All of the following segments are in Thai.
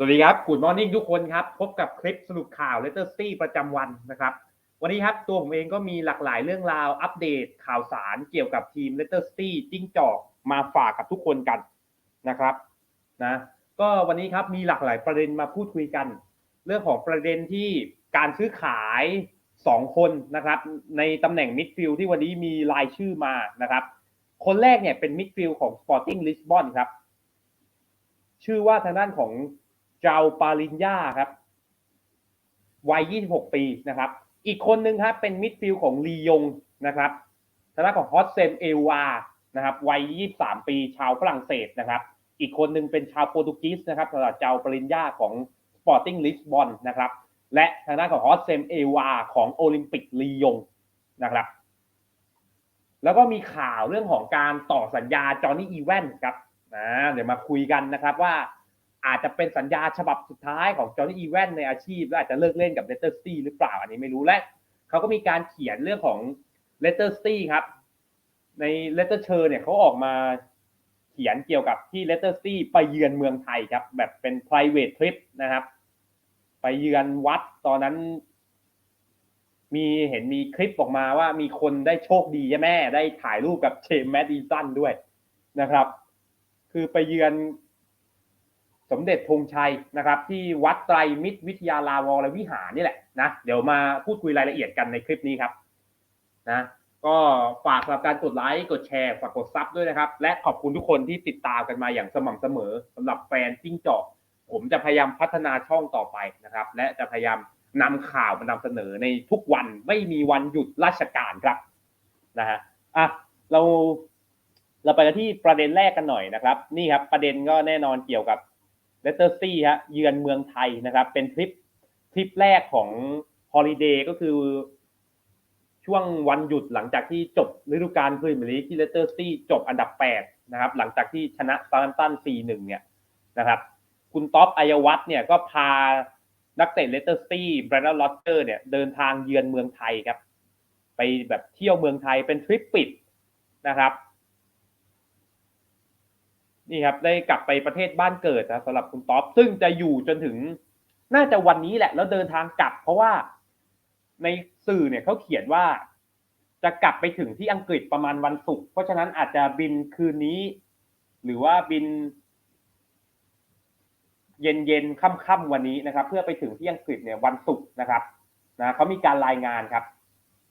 สวัสดีครับกูดมอร์นิ่งทุกคนครับ พบกับคลิปสรุปข่าวเลเตอร์ซี่ประจำวันนะครับ วันนี้ครับตัวผมเองก็มีหลากหลายเรื่องราวอัปเดตข่าวสารเกี่ยวกับทีมเลเตอร์ซี่จิ้งจอกมาฝากกับทุกคนกันนะครับนะก็วันนี้ครับมีหลากหลายประเด็นมาพูดคุยกัน เรื่องของประเด็นที่การซื้อขาย 2 คนนะครับ ในตำแหน่งมิดฟิลด์ที่วันนี้มีรายชื่อมานะครับ คนแรกเนี่ยเป็นมิดฟิลด์ของ Sporting Lisbon ครับ ชื่อว่าทางด้านของ เจาปาลินยาครับวัย 26 ปีนะครับ อีกคนนึงครับเป็นมิดฟิลด์ของลียงนะครับทางด้านของฮอตเซมเอวานะครับวัย 23 ปี ชาวฝรั่งเศสนะครับ อีกคนนึงเป็นชาวโปรตุเกสนะครับสำหรับเจ้าปาลินยาของ Sporting Lisbon นะครับ และทางด้านของฮอตเซมเอวาของโอลิมปิกลียงนะครับ แล้วก็มีข่าวเรื่องของการต่อสัญญาจอห์นนี่อีแวนครับนะเดี๋ยวมาคุยกันนะครับว่า อาจจะเป็นสัญญาฉบับสุดท้ายของจอห์นนี่อีแวนในอาชีพ และอาจจะเลิกเล่นกับเลสเตอร์ซีหรือเปล่าอันนี้ไม่รู้และเขาก็มีการเขียนเรื่องของเลสเตอร์ซีครับ ในเลสเตอร์เชอร์เนี่ยเขาออกมาเขียนเกี่ยวกับที่เลสเตอร์ซีไปเยือนเมืองไทยครับ แบบเป็น private trip นะครับ ไปเยือนวัดตอนนั้น มีเห็นมีคลิปออกมาว่ามีคนได้โชคดีใช่ไหมได้ถ่ายรูปกับเชมแมดดิสันด้วยนะครับ คือไปเยือน สมเด็จธงชัยนะครับที่วัดไตรมิตรวิทยาลาวรวิหารนี่แหละนะเดี๋ยวมาพูดคุยรายละเอียดกันในคลิปนี้ครับนะก็ฝากสำหรับการกดไลค์กดแชร์ฝากกดซับด้วยนะครับ และขอบคุณทุกคนที่ติดตามกันมาอย่างสม่ำเสมอสำหรับแฟนจิ้งจอกผมจะพยายามพัฒนาช่องต่อไปนะครับ และจะพยายามนำข่าวมานำเสนอในทุกวันไม่มีวันหยุดราชการครับนะฮะอะเราเราไปกันที่ประเด็นแรกกันหน่อยนะครับ นี่ครับประเด็นก็แน่นอนเกี่ยวกับ เลสเตอร์ซี่ฮะเยือนเมืองไทยนะครับ เป็นทริปทริปแรกของฮอลิเดย์ก็คือ ช่วงวันหยุดหลังจากที่จบฤดูกาลพรีเมียร์ลีกที่เลสเตอร์ซี่จบอันดับ 8 นะครับ หลังจากที่ชนะซาร์ตัน 4-1 เนี่ยนะครับ คุณท็อปอัยวัฒเนี่ยก็พานักเตะเลสเตอร์ซี่แบรนด์ลอตเตอร์เนี่ยเดินทางเยือนเมืองไทยครับ ไปแบบเที่ยวเมืองไทยเป็นทริปปิดนะครับ นี่ครับได้กลับไปประเทศบ้านเกิดนะสำหรับคุณท็อปซึ่งจะอยู่จนถึงน่าจะวันนี้แหละ แล้วเดินทางกลับ เพราะว่าในสื่อเนี่ยเขาเขียนว่า จะกลับไปถึงที่อังกฤษประมาณวันศุกร์เพราะฉะนั้นอาจจะบินคืนนี้ หรือว่าบิน เย็นเย็นค่ำค่ำๆวันนี้นะครับ เพื่อไปถึงที่อังกฤษเนี่ยวันศุกร์นะครับนะเขามีการรายงานครับ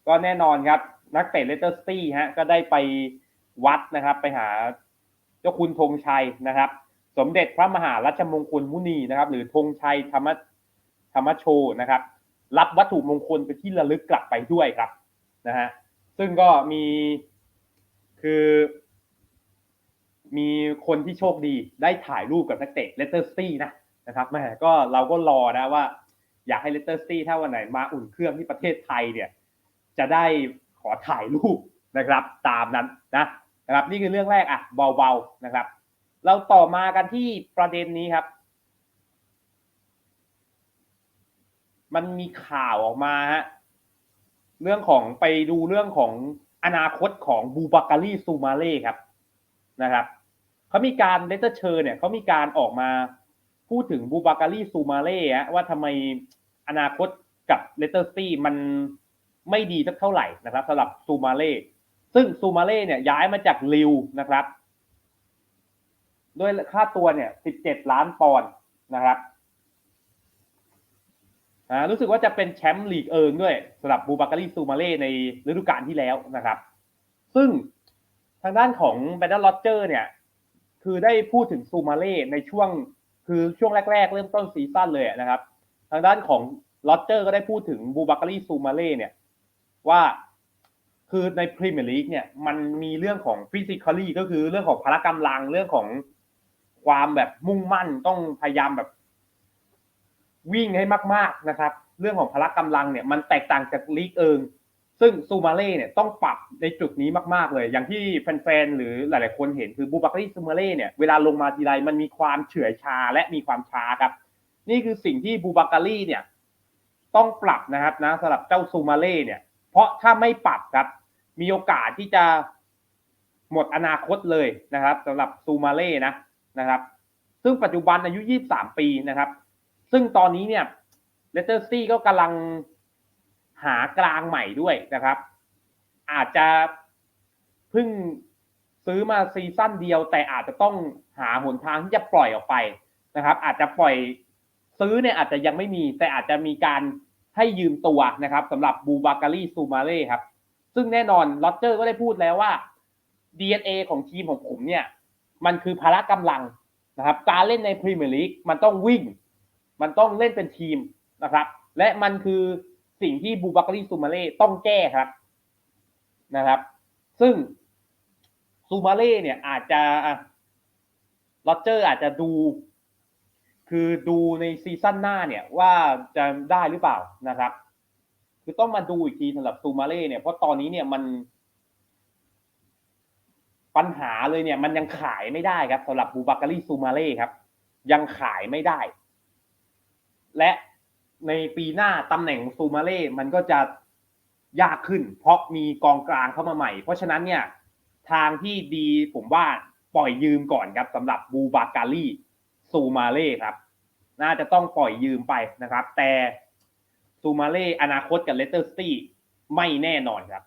ก็แน่นอนครับ นักเตะเลสเตอร์ซี่ฮะก็ได้ไปวัดนะครับ ไปหา เจ้าคุณธงชัยนะครับ สมเด็จพระมหารัชมงคลมุนีนะครับ หรือธงชัยธรรมธรรมโชนะครับ รับวัตถุมงคลไปที่ระลึกกลับไปด้วยครับนะฮะซึ่งก็มีคือ มีคนที่โชคดีได้ถ่ายรูปกับนักเตะเลสเตอร์ซี่นะนะครับแม่ก็เราก็รอนะว่า อยากให้เลสเตอร์ซี่ถ้าวันไหนมาอุ่นเครื่องที่ประเทศไทยเนี่ย จะได้ขอถ่ายรูปนะครับ ตามนั้นนะ นะครับ นี่คือเรื่องแรกอะเบาๆนะครับ เราต่อมากันที่ประเด็นนี้ครับ มันมีข่าวออกมาฮะเรื่องของไปดูเรื่องของอนาคตของบูบาการีซูมาเล่ครับนะครับเขามีการเลตเตอร์เชอร์เนี่ยเขามีการออกมาพูดถึงบูบาการีซูมาเล่ฮะว่าทำไมอนาคตกับเลตเตอร์ซี่มันไม่ดีสักเท่าไหร่นะครับสำหรับซูมาเล่ ซึ่งซูมาเล่เนี่ยย้ายมาจากลิวนะครับ ด้วยค่าตัวเนี่ย 17 ล้านปอนด์นะครับอ่ารู้สึกว่าจะเป็นแชมป์ลีกเอิงด้วยสำหรับบูบาการีซูมาเล่ในฤดูกาลที่แล้วนะครับ ซึ่งทางด้านของแบนด์ลอเจอร์เนี่ย คือได้พูดถึงซูมาเล่ในช่วงคือช่วงแรก ๆ เริ่มต้นซีซั่นเลยนะครับ ทางด้านของลอเจอร์ก็ได้พูดถึงบูบาการีซูมาเล่เนี่ย ว่า คือในพรีเมียร์ลีกเนี่ยมันมีเรื่องของฟิสิกอลี่ก็คือเรื่องของพละกำลังเรื่องของความแบบมุ่งมั่นต้องพยายามแบบ วิ่งให้มาก ๆนะครับ เรื่องของพละกำลังเนี่ยมันแตกต่างจากลีกเอิงซึ่งซูมาเล่เนี่ยต้องปรับในจุดนี้มาก ๆ เลย อย่างที่แฟนๆหรือหลาย ๆ คนเห็นคือบูบากรีซูมาเล่เนี่ยเวลาลงมาทีไรมันมีความเฉื่อยชาและมีความช้าครับ นี่คือสิ่งที่บูบากรีเนี่ย ต้องปรับนะครับนะสำหรับเจ้าซูมาเล่เนี่ย เพราะถ้าไม่ปรับครับ มีโอกาสที่จะหมดอนาคตเลยนะครับสำหรับซูมาเล่นะนะครับ ซึ่งปัจจุบันอายุ 23 ปีนะครับ ซึ่งตอนนี้เนี่ยเลสเตอร์ซีก็กำลังหากลางใหม่ด้วยนะครับ อาจจะเพิ่งซื้อมาซีซั่นเดียว แต่อาจจะต้องหาหนทางที่จะปล่อยออกไปนะครับ อาจจะปล่อยซื้อเนี่ยอาจจะยังไม่มี แต่อาจจะมีการให้ยืมตัวนะครับสำหรับบูบาการีซูมาเล่ครับ ซึ่งแน่นอนลอตเจอร์ก็ได้พูดแล้วว่า DNA ของทีมของผมเนี่ย มันคือพละกำลังนะครับ การเล่นในพรีเมียร์ลีกมันต้องวิ่ง มันต้องเล่นเป็นทีมนะครับ และมันคือสิ่งที่บูบากรีซูมาเล่ต้องแก้ครับนะครับ ซึ่งซูมาเล่เนี่ยอาจจะลอตเจอร์อาจจะดู คือดูในซีซั่นหน้าเนี่ยว่าจะได้หรือเปล่านะครับ คือต้องมาดูอีกทีสำหรับซูมาเล่เนี่ยเพราะตอนนี้เนี่ยมัน ปัญหาเลยเนี่ย มันยังขายไม่ได้ครับสำหรับบูบาการีซูมาเล่ครับ ยังขายไม่ได้ และในปีหน้าตำแหน่งซูมาเล่มันก็จะยากขึ้น เพราะมีกองกลางเข้ามาใหม่ เพราะฉะนั้นเนี่ย ทางที่ดีผมว่าปล่อยยืมก่อนครับสำหรับบูบาการีซูมาเล่ครับ น่าจะต้องปล่อยยืมไปนะครับ แต่ ซูมาเล่อนาคตกับเลสเตอร์ซิตี้ไม่แน่นอนครับ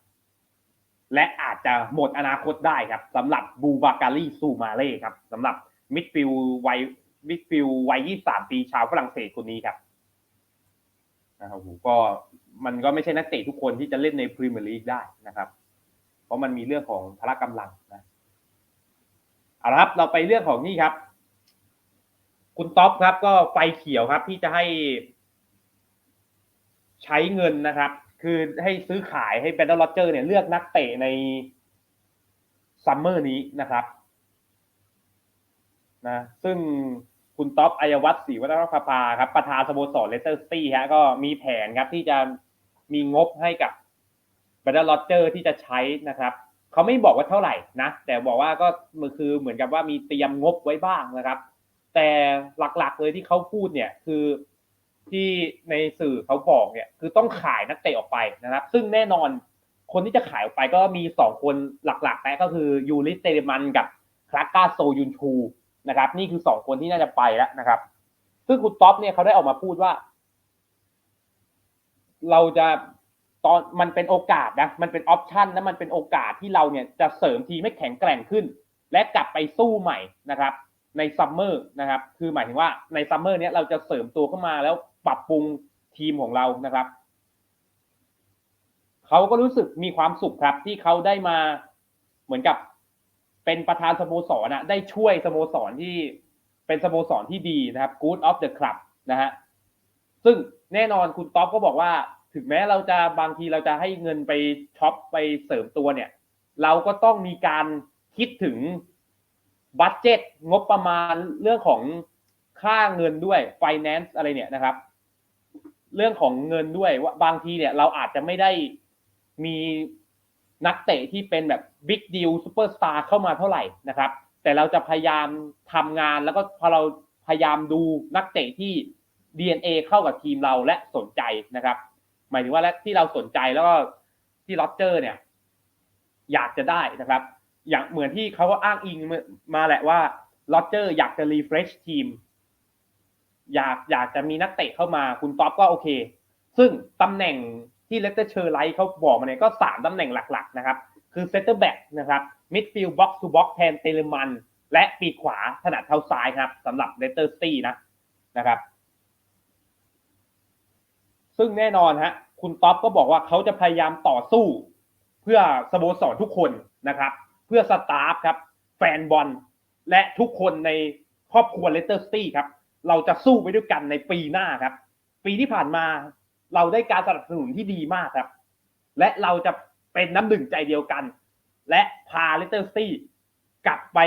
และอาจจะหมดอนาคตได้ครับสำหรับบูบาการีซูมาเล่ครับสำหรับมิดฟิลวัยมิดฟิลวัย 23 ปีชาวฝรั่งเศสคนนี้ครับนะครับก็มันก็ไม่ใช่นักเตะทุกคนที่จะเล่นในพรีเมียร์ลีกได้นะครับ เพราะมันมีเรื่องของพละกำลังนะเอาละครับเราไปเรื่องของนี่ครับ คุณท็อปครับ ก็ไฟเขียวครับที่จะให้ ใช้เงินนะครับ คือให้ซื้อขายให้แบนด์ลอเจอร์เนี่ยเลือกนักเตะในซัมเมอร์นี้นะครับนะซึ่งคุณท็อปอัยวัฒน์ศรีวัฒนประภาครับประธานสโมสรเลสเตอร์ซิตี้ฮะก็มีแผนครับที่จะมีงบให้กับแบนด์ลอเจอร์ที่จะใช้นะครับเขาไม่บอกว่าเท่าไหร่นะ แต่บอกว่าก็มันคือเหมือนกับว่ามีเตรียมงบไว้บ้างนะครับ แต่หลักๆเลยที่เขาพูดเนี่ยคือ ที่ในสื่อเขาบอกเนี่ยคือต้องขายนักเตะออกไปนะครับ ซึ่งแน่นอนคนที่จะขายออกไปก็มีสองคนหลักๆนะก็คือยูริเตเรมันกับคลาก้าโซยุนชูนะครับ นี่คือสองคนที่น่าจะไปแล้วนะครับ ซึ่งคุณท็อปเนี่ยเขาได้ออกมาพูดว่า เราจะตอนมันเป็นโอกาสนะมันเป็นออปชันและมันเป็นโอกาสที่เราเนี่ยจะเสริมทีไมให้แข็งแกร่งขึ้น และกลับไปสู้ใหม่นะครับ ในซัมเมอร์นะครับ คือหมายถึงว่าในซัมเมอร์เนี้ยเราจะเสริมตัวเข้ามาแล้ว ปรับปรุงทีมของเรานะครับเขาก็รู้สึกมีความสุขครับ ที่เขาได้มาเหมือนกับเป็นประธานสโมสรนะได้ช่วยสโมสรที่เป็นสโมสรที่ดีนะครับ Good of the Club นะฮะซึ่งแน่นอนคุณท็อปก็บอกว่า ถึงแม้เราจะบางทีเราจะให้เงินไปช็อปไปเสริมตัวเนี่ย เราก็ต้องมีการคิดถึงบัตเจ็ตงบประมาณเรื่องของค่าเงินด้วย finance อะไรเนี่ยนะครับ เรื่องของเงินด้วยว่าบางทีเนี่ย เราอาจจะไม่ได้มีนักเตะที่เป็นแบบบิ๊กดีลซูเปอร์สตาร์เข้ามาเท่าไหร่นะครับ แต่เราจะพยายามทำงานแล้วก็พอเราพยายามดูนักเตะที่ DNA เข้ากับทีมเราและสนใจนะครับ หมายถึงว่าและที่เราสนใจแล้วก็ที่ลอตเจอร์เนี่ย อยากจะได้นะครับ อย่างเหมือนที่เขาก็อ้างอิงมาแหละว่าลอตเจอร์อยากจะรีเฟรชทีม อยากอยากจะมีนักเตะเข้ามาคุณท็อปก็โอเค ซึ่งตำแหน่งที่เลสเตอร์เชอร์ไลท์เขาบอกมาเนี่ยก็สามตำแหน่งหลักๆนะครับ คือเซนเตอร์แบ็กนะครับมิดฟิลด์บ็อกซ์ทูบ็อกซ์แทนเตเลมัน และปีขวาถนัดเท้าซ้ายครับสำหรับเลสเตอร์ซีนะนะครับ ซึ่งแน่นอนฮะคุณท็อปก็บอกว่าเขาจะพยายามต่อสู้ เพื่อสโมสรทุกคนนะครับ เพื่อสตาฟครับ แฟนบอลและทุกคนในครอบครัวเลสเตอร์ซีครับ เราจะสู้ไปด้วยกันในปีหน้าครับ ปีที่ผ่านมาเราได้การสนับสนุนที่ดีมากครับ และเราจะเป็นน้ำหนึ่งใจเดียวกัน และพาเลสเตอร์ซีกลับไป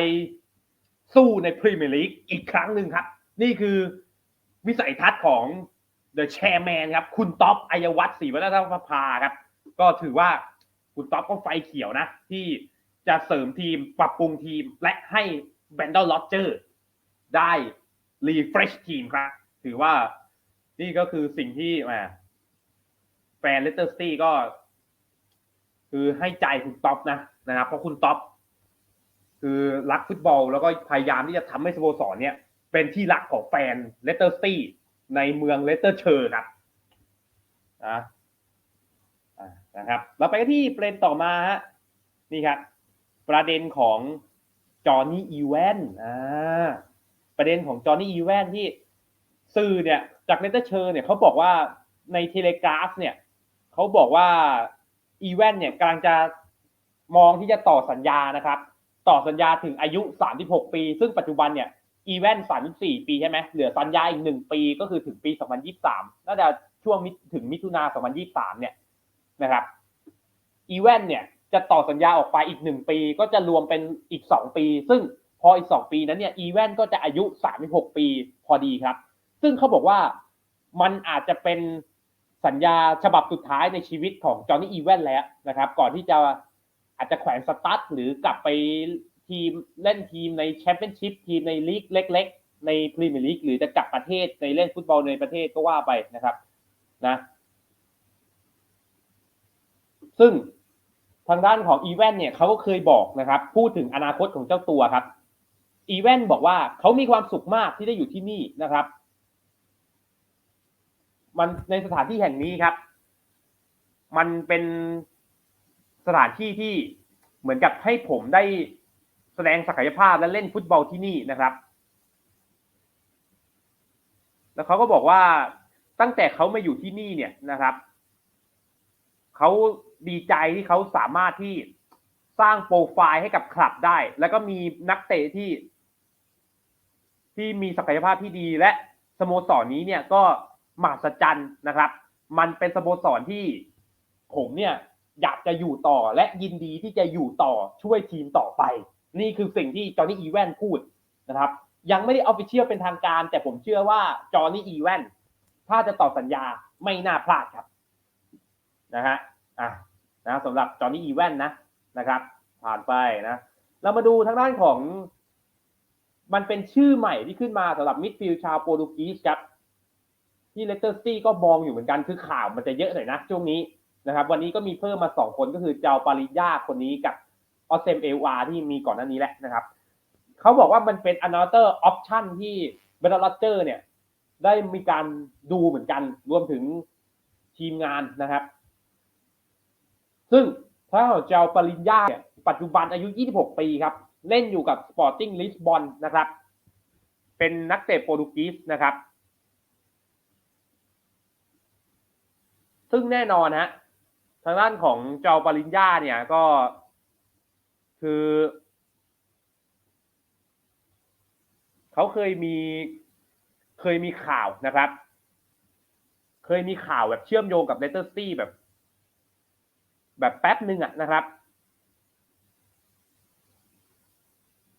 สู้ในพรีเมียร์ลีกอีกครั้งหนึ่งครับ นี่คือวิสัยทัศน์ของเดอะแชร์แมนครับ คุณท็อปอัยวัฒน์ศรีวัฒนภาครับ ก็ถือว่าคุณท็อปก็ไฟเขียวนะ ที่จะเสริมทีมปรับปรุงทีมและให้แบนดอลลอเจอร์ได้ รีเฟรชทีมครับ ถือว่านี่ก็คือสิ่งที่แฟนเลสเตอร์ซิตี้ก็ คือให้ใจคุณท็อปนะนะครับ เพราะคุณท็อปคือรักฟุตบอล แล้วก็พยายามที่จะทำให้สโมสรเนี่ย เป็นที่รักของแฟนเลสเตอร์ซี่ในเมืองเลสเตอร์เชอร์ครับนะนะครับเราไปที่ประเด็นต่อมาฮะนี่ครับ ประเด็นของจอห์นนี่อีแวนอ่า ประเด็นของจอห์นนี่อีแวนที่สื่อเนี่ยจากเลสเตอร์เชอร์เนี่ยเขาบอกว่าในเทเลกราฟเนี่ยเขาบอกว่าอีแวนเนี่ยกำลังจะมองที่จะต่อสัญญานะครับ ต่อสัญญาถึงอายุ 36 ปี ซึ่งปัจจุบันเนี่ยอีแวน34 ปีใช่ไหมเหลือสัญญาอีกหนึ่งปีก็คือถึงปี 2023 น่าจะช่วงถึงมิถุนา 2023 เนี่ยนะครับอีแวนเนี่ยจะต่อสัญญาออกไปอีกหนึ่งปีก็จะรวมเป็นอีก 2 ปี ซึ่ง พออีก 2 ปีนั้นเนี่ยอีแวนก็จะอายุ 36 ปีพอดีครับ ซึ่งเขาบอกว่ามันอาจจะเป็นสัญญาฉบับสุดท้ายในชีวิตของจอห์นนี่อีแวนแล้วนะครับ ก่อนที่จะอาจจะแขวนสตาร์ทหรือกลับไปทีมเล่นทีมในแชมเปี้ยนชิพทีมในลีกเล็ก ๆ ในพรีเมียร์ลีกหรือจะกลับประเทศในเล่นฟุตบอลในประเทศก็ว่าไปนะครับนะซึ่งทางด้านของอีแวนเนี่ยเขาก็เคยบอกนะครับ พูดถึงอนาคตของเจ้าตัวครับ อีแวนบอกว่าเขามีความสุขมากที่ได้อยู่ที่นี่นะครับ มันในสถานที่แห่งนี้ครับ มันเป็นสถานที่ที่เหมือนกับให้ผมได้แสดงศักยภาพและเล่นฟุตบอลที่นี่นะครับ แล้วเขาก็บอกว่าตั้งแต่เขามาอยู่ที่นี่เนี่ยนะครับเขาดีใจที่เขาสามารถที่สร้างโปรไฟล์ให้กับคลับได้ แล้วก็มีนักเตะที่ ที่มีศักยภาพที่ดีและสโมสรนี้เนี่ยก็มหัศจรรย์นะครับ มันเป็นสโมสรที่ผมเนี่ยอยากจะอยู่ต่อและยินดีที่จะอยู่ต่อช่วยทีมต่อไป นี่คือสิ่งที่จอห์นนี่อีแวนพูดนะครับ ยังไม่ได้ออฟฟิเชียลเป็นทางการ แต่ผมเชื่อว่าจอห์นนี่อีแวนถ้าจะต่อสัญญาไม่น่าพลาดครับนะฮะอะนะสำหรับจอห์นนี่อีแวนนะนะครับ ผ่านไปนะ เรามาดูทางด้านของ มันเป็นชื่อใหม่ที่ขึ้นมาสำหรับมิดฟิลด์ชาวโปรตุเกสครับที่เลสเตอร์ซีก็มองอยู่เหมือนกันคือข่าวมันจะเยอะหน่อยนะช่วงนี้นะครับ วันนี้ก็มีเพิ่มมาสองคนก็คือเจ้าปาริญญาคนนี้กับออสเซมเอวาที่มีก่อนหน้านี้แหละนะครับเขาบอกว่ามันเป็น another option ที่เบรลอเจอร์เนี่ย ได้มีการดูเหมือนกันรวมถึงทีมงานนะครับ ซึ่งถ้าเจ้าปาริญญาเนี่ยปัจจุบันอายุ 26 ปีครับ เล่นอยู่กับ Sporting Lisbon นะครับ เป็นนักเตะโปรตุเกสนะครับ ซึ่งแน่นอนฮะทางด้านของเจ้าปาริญญาเนี่ยก็คือ เขาเคยมีเคยมีข่าวนะครับ เคยมีข่าวแบบเชื่อมโยงกับเลสเตอร์ซีแบบ แบบแป๊บหนึ่งอะนะครับ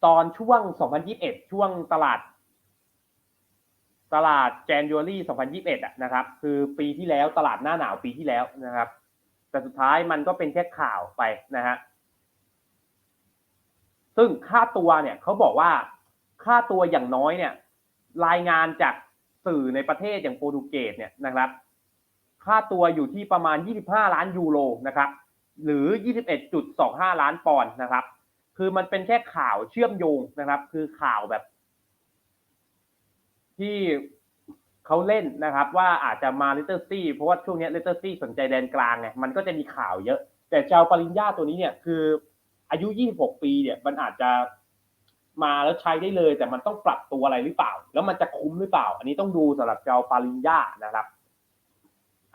ตอนช่วง 2021 ช่วงตลาด ตลาด January 2021อะนะครับ คือปีที่แล้วตลาดหน้าหนาวปีที่แล้วนะครับ แต่สุดท้ายมันก็เป็นแค่ข่าวไปนะฮะซึ่งค่าตัวเนี่ยเขาบอกว่าค่าตัวอย่างน้อยเนี่ย รายงานจากสื่อในประเทศอย่างโปรตุเกสเนี่ยนะครับ ค่าตัวอยู่ที่ประมาณ 25 ล้านยูโรนะครับ หรือ 21.25 ล้านปอนด์นะครับ คือมันเป็นแค่ข่าวเชื่อมโยงนะครับ คือข่าวแบบ ที่เขาเล่นนะครับ ว่าอาจจะมาเลสเตอร์ซี่เพราะว่าช่วงนี้เลสเตอร์ซี่สนใจแดนกลางไงมันก็จะมีข่าวเยอะ แต่เจ้าปริญญาตัวนี้เนี่ย คือ อายุ 26 ปีเนี่ย มันอาจจะมาแล้วใช้ได้เลย แต่มันต้องปรับตัวอะไรหรือเปล่า แล้วมันจะคุ้มหรือเปล่า อันนี้ต้องดูสำหรับเจ้าปาริญญานะครับ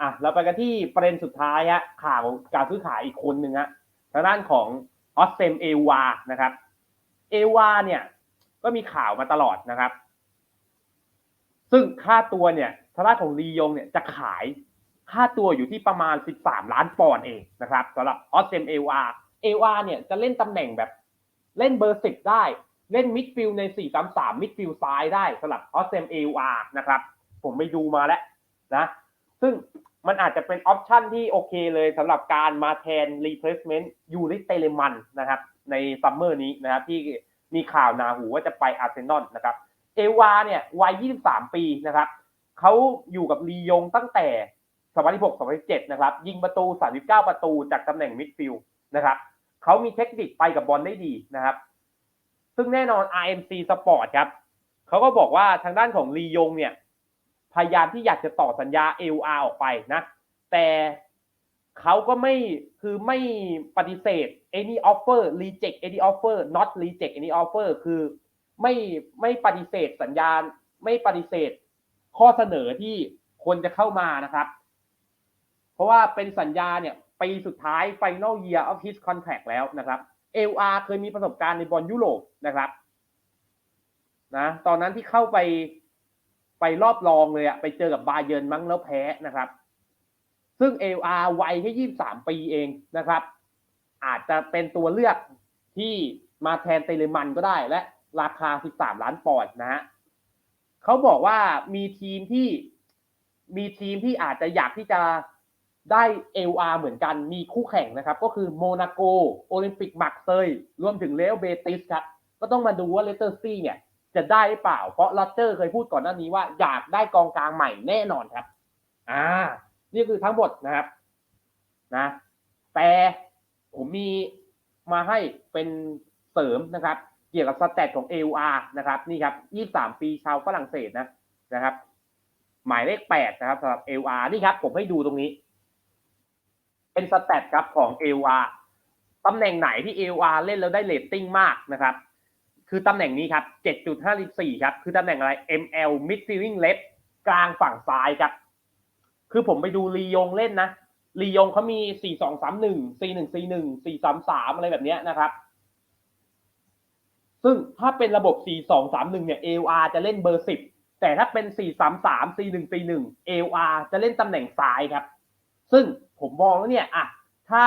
อะเราไปกันที่ประเด็นสุดท้ายฮะข่าวการซื้อขายอีกคนหนึ่งฮะทางด้านของ ออสเซมเอวานะครับเอวาเนี่ยก็มีข่าวมาตลอดนะครับ ซึ่งค่าตัวเนี่ยทางด้านของลียงเนี่ยจะขายค่าตัวอยู่ที่ประมาณ 13 ล้านปอนด์เองนะครับสำหรับออสเซมเอวาเอวาเนี่ยจะเล่นตำแหน่งแบบเล่นเบอร์สิบได้ เล่นมิดฟิลใน 4-3-3 มิดฟิลซ้ายได้สำหรับออสเซมเอวานะครับ ผมไปดูมาแล้วนะ ซึ่ง มันอาจจะเป็นออปชันที่โอเคเลยสำหรับการมาแทน replacement ยูริเตเลมันนะครับในซัมเมอร์นี้นะครับที่มีข่าวนาหูว่าจะไปอาร์เซนอลนะครับเอวาเนี่ยวัย 23 ปีนะครับเขาอยู่กับลียงตั้งแต่2016-2017นะครับยิงประตู 39 ประตูจากตำแหน่งมิดฟิลด์นะครับเขามีเทคนิคไปกับบอลได้ดีนะครับ ซึ่งแน่นอน RMC Sport ครับเขาก็บอกว่าทางด้านของลียงเนี่ย พยายามที่อยากจะต่อสัญญา LR ออกไปนะ แต่เขาก็ไม่คือไม่ปฏิเสธ any offer reject any offer not reject any offer คือไม่ไม่ปฏิเสธสัญญาณ ไม่ปฏิเสธข้อเสนอที่คนจะเข้ามานะครับ เพราะว่าเป็นสัญญาเนี่ยปีสุดท้าย final year of his contract แล้วนะครับ LR เคยมีประสบการณ์ในบอลยุโรปนะครับนะตอนนั้นที่เข้าไป ไปรอบรองเลยอะไปเจอกับบาเยิร์นมั้งแล้วแพ้นะครับ ซึ่ง LR วัยแค่23ปีเองนะครับ อาจจะเป็นตัวเลือกที่มาแทนเตเลมันก็ได้และราคา 13 ล้านปอนด์นะฮะเขาบอกว่ามีทีมที่มีทีมที่อาจจะอยากที่จะได้ LR เหมือนกันมีคู่แข่งนะครับ ก็คือโมนาโกโอลิมปิกมักเซยรวมถึงเลอเบติสครับก็ต้องมาดูว่าเลสเตอร์ซีเนี่ย จะได้หรือเปล่า เพราะลัตเตอร์เคยพูดก่อนหน้านี้ว่าอยากได้กองกลางใหม่แน่นอนครับ อ่า นี่คือทั้งหมดนะครับ นะ แต่ผมมีมาให้เป็นเสริมนะครับ เกี่ยวกับสแตทของ AUR นะครับ นี่ครับ 23 ปีชาวฝรั่งเศสนะนะครับ หมายเลข 8 นะครับสำหรับ AUR นี่ครับ ผมให้ดูตรงนี้ เป็นสแตทครับของ AUR ตำแหน่งไหนที่ AUR เล่นแล้วได้เรตติ้งมากนะครับ คือตำแหน่งนี้ครับ 7.54 ครับ คือตำแหน่งอะไร ML midfielding left กลางฝั่งซ้ายครับ คือผมไปดูลียงเล่นนะลียงเขามี 4-2-3-1 4-1-4-1 4-3-3 อะไรแบบนี้นะครับ ซึ่งถ้าเป็นระบบ 4-2-3-1 เนี่ย AOR จะเล่นเบอร์ 10 แต่ถ้าเป็น 4-3-3 4-1-4-1 AOR จะเล่นตำแหน่งซ้ายครับ ซึ่งผมมองแล้วเนี่ยอะถ้า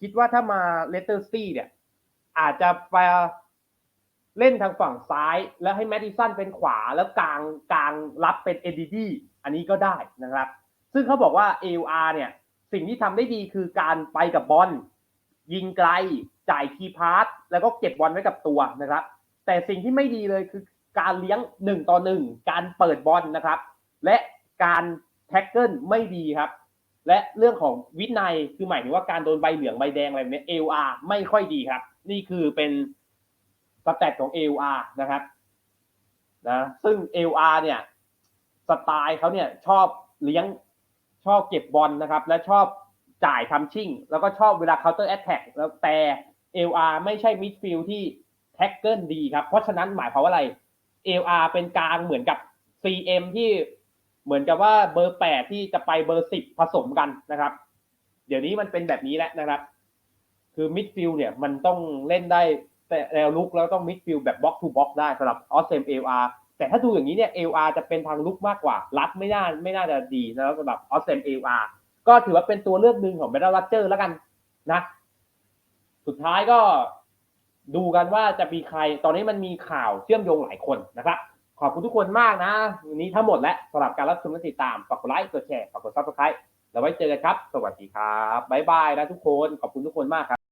คิดว่าถ้ามาเลสเตอร์ซีเนี่ย อาจจะไป เล่นทางฝั่งซ้าย แล้วให้แมดดิสันเป็นขวาแล้วกลางกลางรับเป็นเอ็ดีดีอันนี้ก็ได้นะครับ ซึ่งเขาบอกว่า AUR เนี่ย สิ่งที่ทำได้ดีคือการไปกับบอลยิงไกล จ่ายคีย์พาสแล้วก็เก็บบอลไว้กับตัวนะครับ แต่สิ่งที่ไม่ดีเลยคือการเลี้ยงหนึ่งต่อหนึ่งการเปิดบอลนะครับ และการแท็กเกิลไม่ดีครับ และเรื่องของวินัยคือหมายถึงว่าการโดนใบเหลืองใบแดงอะไรแบบนี้ AUR ไม่ค่อยดีครับ นี่คือเป็น สแตทของ AUR นะครับนะซึ่ง AUR เนี่ยสไตล์เขาเนี่ยชอบเลี้ยงชอบเก็บบอลนะครับ และชอบจ่ายทำชิ่ง แล้วก็ชอบเวลา counter attack แล้วแต่ LR ไม่ใช่มิดฟิลด์ที่แท็กเกิลดีครับ เพราะฉะนั้นหมายความว่าอะไร LR เป็นกลางเหมือนกับ CM ที่เหมือนกับว่าเบอร์แปดที่จะไปเบอร์สิบผสมกันนะครับ เดี๋ยวนี้มันเป็นแบบนี้แล้วนะครับ คือมิดฟิลด์เนี่ยมันต้องเล่นได้ แต่แนวลุกแล้วต้องมิดฟิลด์แบบบล็อกทูบล็อกได้สำหรับออสเซม LR แต่ถ้าดูอย่างนี้เนี่ย LR จะเป็นทางลุกมากกว่า รับไม่น่าไม่น่าจะดีนะครับสำหรับออสเซม LR ก็ถือว่าเป็นตัวเลือกหนึ่งของเบลลัตเจอร์แล้วกันนะ สุดท้ายก็ดูกันว่าจะมีใคร ตอนนี้มันมีข่าวเชื่อมโยงหลายคนนะครับ ขอบคุณทุกคนมากนะวันนี้ทั้งหมดแล้วสำหรับการรับชมและติดตามฝากกดไลค์กดแชร์ฝากกดซับสไครต์แล้วไว้เจอกันครับ สวัสดีครับบ๊ายบายนะทุกคนขอบคุณทุกคนมากครับ